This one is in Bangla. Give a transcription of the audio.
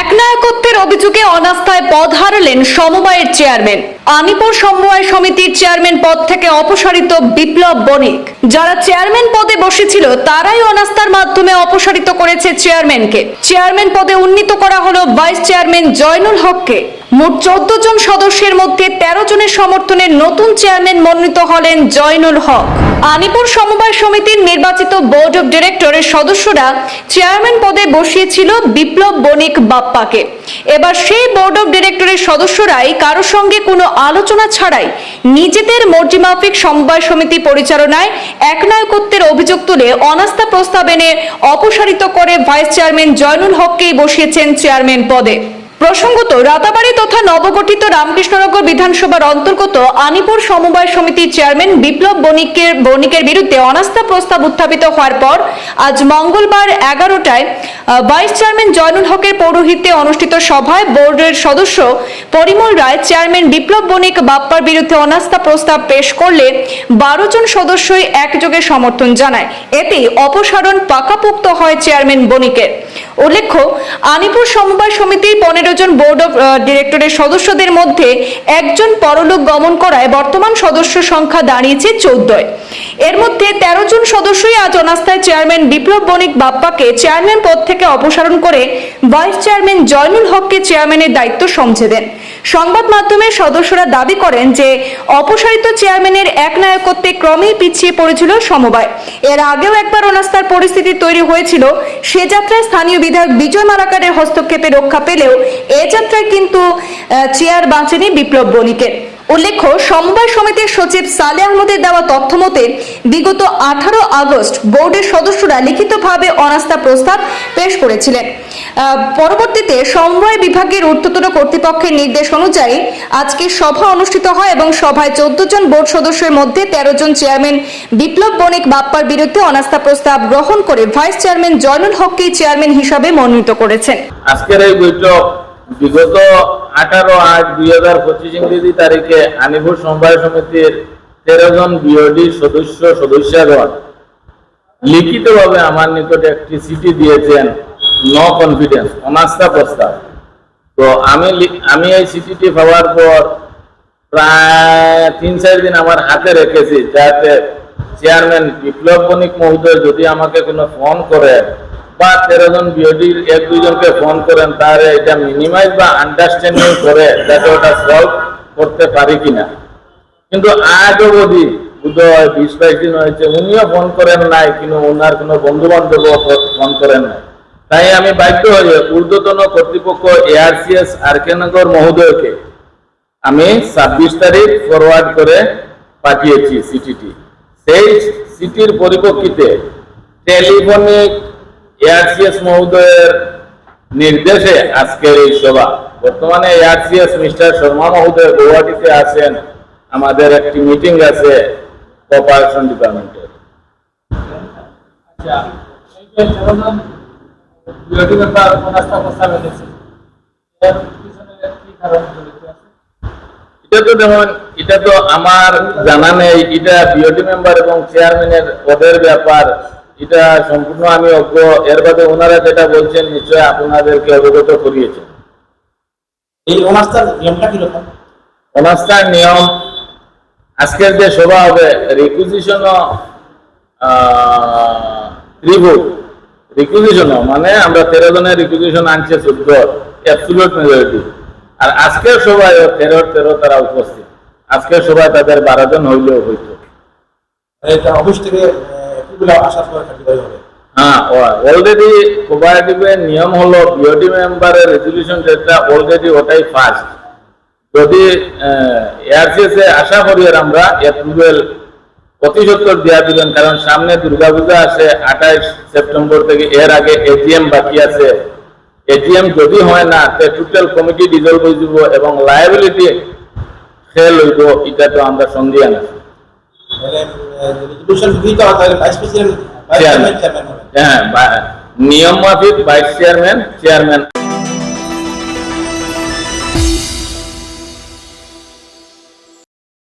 একনায়কত্বের অভিযোগে অনাস্থায় পদ হারালেন সমবায়ের চেয়ারম্যান। আনিপুর সমবায় সমিতির চেয়ারম্যান পদ থেকে অপসারিত বিপ্লব বণিক। যারা চেয়ারম্যান পদে বসেছিল, তারাই অনাস্থার মাধ্যমে অপসারিত করেছে চেয়ারম্যানকে। চেয়ারম্যান পদে উন্নীত করা হলো ভাইস চেয়ারম্যান জয়নুল হককে। মোট চোদ্দ জন সদস্যের মধ্যে তেরো জনের সমর্থনে নতুন চেয়ারম্যান মনোনীত হলেন জয়নুল হক। আনিপুর সমবায় সমিতির নির্বাচিত বোর্ড অব ডিরেক্টরের সদস্যরা চেয়ারম্যান পদে বসিয়েছিল বিপ্লব বণিক বাপ্পাকে। এবার সেই বোর্ড অব ডিরেক্টরের সদস্যরাই কারও সঙ্গে কোনো আলোচনা ছাড়াই নিজেদের মর্জিমাফিক সমবায় সমিতি পরিচালনায় একনায়কত্বের অভিযোগ তুলে অনাস্থা প্রস্তাব এনে অপসারিত করে ভাইস চেয়ারম্যান জয়নুল হককেই বসিয়েছেন চেয়ারম্যান পদে। প্রসঙ্গত, রাতাবাড়ি তথা নবগঠিত রামকৃষ্ণনগর বিধানসভার অন্তর্গত আনিপুর সমবায় সমিতির চেয়ারম্যান বিপ্লব বণিকের বণিকের বিরুদ্ধে অনাস্থা প্রস্তাব উত্থাপিত হওয়ার পর আজ মঙ্গলবার এগারোটায় ভাইস চেয়ারম্যান জয়নুল হকের পৌরোহিত্যে অনুষ্ঠিত সভায় বোর্ডের সদস্য পরিমল রায়, চেয়ারম্যান বিপ্লব বণিক বাপ্পার বিরুদ্ধে অনাস্থা প্রস্তাব পেশ করলে বারো জন সদস্যই একযোগে সমর্থন জানায়। এতে অপসারণ পাকাপোক্ত হয় চেয়ারম্যান বণিকের। উল্লেখ্য, আনিপুর সমবায় সমিতির পনেরো জন বোর্ড অফ ডিরেক্টরের সদস্যদের মধ্যে একজন পরলোক গমন করায় বর্তমান সদস্য সংখ্যা দাঁড়িয়েছে চোদ্দয়। এর মধ্যে তেরো জন সদস্যই আজ অনাস্থায় চেয়ারম্যান বিপ্লব বণিক বাপ্পাকে চেয়ারম্যান পদ থেকে অপসারণ করে ভাইস চেয়ারম্যান জয়নুল হককে চেয়ারম্যানের দায়িত্ব সমঝে দেন। সংবাদ মাধ্যমের সদস্যরা দাবি করেন যে অপসারিত চেয়ারম্যানের এক একনায়কত্বে ক্রমেই পিছিয়ে পড়েছিল সমবায়। এর আগেও একবার অনাস্থার পরিস্থিতি তৈরি হয়েছিল। সে যাত্রায় স্থানীয় বিধায়ক বিজয় মালাকারের হস্তক্ষেপে রক্ষা পেলেও এ যাত্রায় কিন্তু চেয়ার বাঁচেনি বিপ্লব বণিকের। উল্লেখ্য, সমবায় সমিতির সচিব সালে আহমদের দেওয়া তথ্য মতে বিগত আঠারো আগস্ট বোর্ডের সদস্যরা লিখিতভাবে অনাস্থা প্রস্তাব পেশ করেছিলেন। পরবর্তীতে সমবায় বিভাগের ঊর্ধ্বতন কর্তৃপক্ষের নির্দেশ অনুযায়ী আজকে সভা অনুষ্ঠিত হয় এবং সভায় চোদ্দ জন বোর্ড সদস্যের মধ্যে তেরো জন চেয়ারম্যান বিপ্লব বণিক বাপ্পার বিরুদ্ধে অনাস্থা প্রস্তাব গ্রহণ করে ভাইস চেয়ারম্যান জয়নুল হককে চেয়ারম্যান হিসাবে মনোনীত করেছেন। আজকের এই বৈঠক বিগত আঠারো আট দুই হাজার পঁচিশ ইংরেজি তারিখে আনিপুর সমবায় সমিতির তেরো জন বিওডি সদস্য সদস্যগণ লিখিতভাবে আমার নিকটে একটি চিঠি দিয়েছেন নো কনফিডেন্স অনাস্থা প্রস্তাব। তো আমি আমি এই চিঠিটি পাওয়ার পর প্রায় তিন চার দিন আমার হাতে রেখেছি, যাতে চেয়ারম্যান বিপ্লব বণিক মহোদয় যদি আমাকে কোনো ফোন করে বা তেরো জন বিওডির এক দুইজনকে ফোন করেন তাহলে এটা মিনিমাইজ বা আন্ডারস্ট্যান্ডিং করে যাতে ওটা সলভ করতে পারি কিনা। কিন্তু আজ অবধি বোধহয় বিশ বাইশ দিন হয়েছে, উনিও ফোন করেন নাই, কিন্তু ওনার কোনো বন্ধু বান্ধব ফোন করেন নাই। তাই আমি বাধ্য হয়ে ঊর্ধ্বতন কর্তৃপক্ষ এআরসিএস আরকেনগর মহোদয়কে আমি ছাব্বিশ তারিখ ফরওয়ার্ড করে পাঠিয়েছি সিটিটি সেই সিটির পরিপ্রেক্ষিতে টেলিফোনিক এআরসিএস মহোদয়ের নির্দেশে আজকের এই সভা। বর্তমানে এআরসিএস মিস্টার শর্মা মহোদয় গৌহাটিতে আছেন। আমাদের একটি মিটিং আছে কপারেশন ডিপার্টমেন্টের। আচ্ছা এটা তো যেমন এটা তো আমার জানা নেই এটা বিওটি মেম্বার এবং চেয়ারম্যানের পদের ব্যাপার। এটা সম্পূর্ণ আমি অজ্ঞ। এর বাদে ওনারা যেটা বলছেন নিশ্চয় আপনাদেরকে অবগত করিয়েছেন। এই অনাস্থার নিয়মটা কীরকম? অনাস্থার নিয়ম আজকের যে সভা হবে রিকুইজিশন রিকুইজিশন মানে আমরা তেরো জনের রিকুইজিশন আনছে চোদ্দ অ্যাবসুলুট মেজরিটি আর আজকের সভায় তেরো তেরো তারা উপস্থিত। আজকের সভায় তাদের বারো জন হইলেও হইতো। এটা অফিস থেকে এগুলো আসার পরে কার্যকরী হবে। হ্যাঁ অলরেডি কোপারেটিভের নিয়ম হলো বিওটি মেম্বারের রেজলিউশন যেটা অলরেডি ওটাই ফার্স্ট যদি এআরসিএস এ আশা করি আমরা অ্যাপ্রুভেল অতি সত্তর দেওয়া দিবেন কারণ সামনে দুর্গাপূজা আছে আঠাইশ সেপ্টেম্বর থেকে এর আগে এটিএম বাকি আছে। এটিএম যদি হয় না তে টোটাল কমিটি ডিজলভ হয়ে যাব এবং লায়াবিলিটি ফেল হইব এটা তো আমরা সন্ধিয়া না। রেজলিউশন দিতে হয় তাহলে ভাইস প্রেসিডেন্ট চেয়ারম্যান হ্যাঁ নিয়ম মাফিক ভাইস চেয়ারম্যান চেয়ারম্যান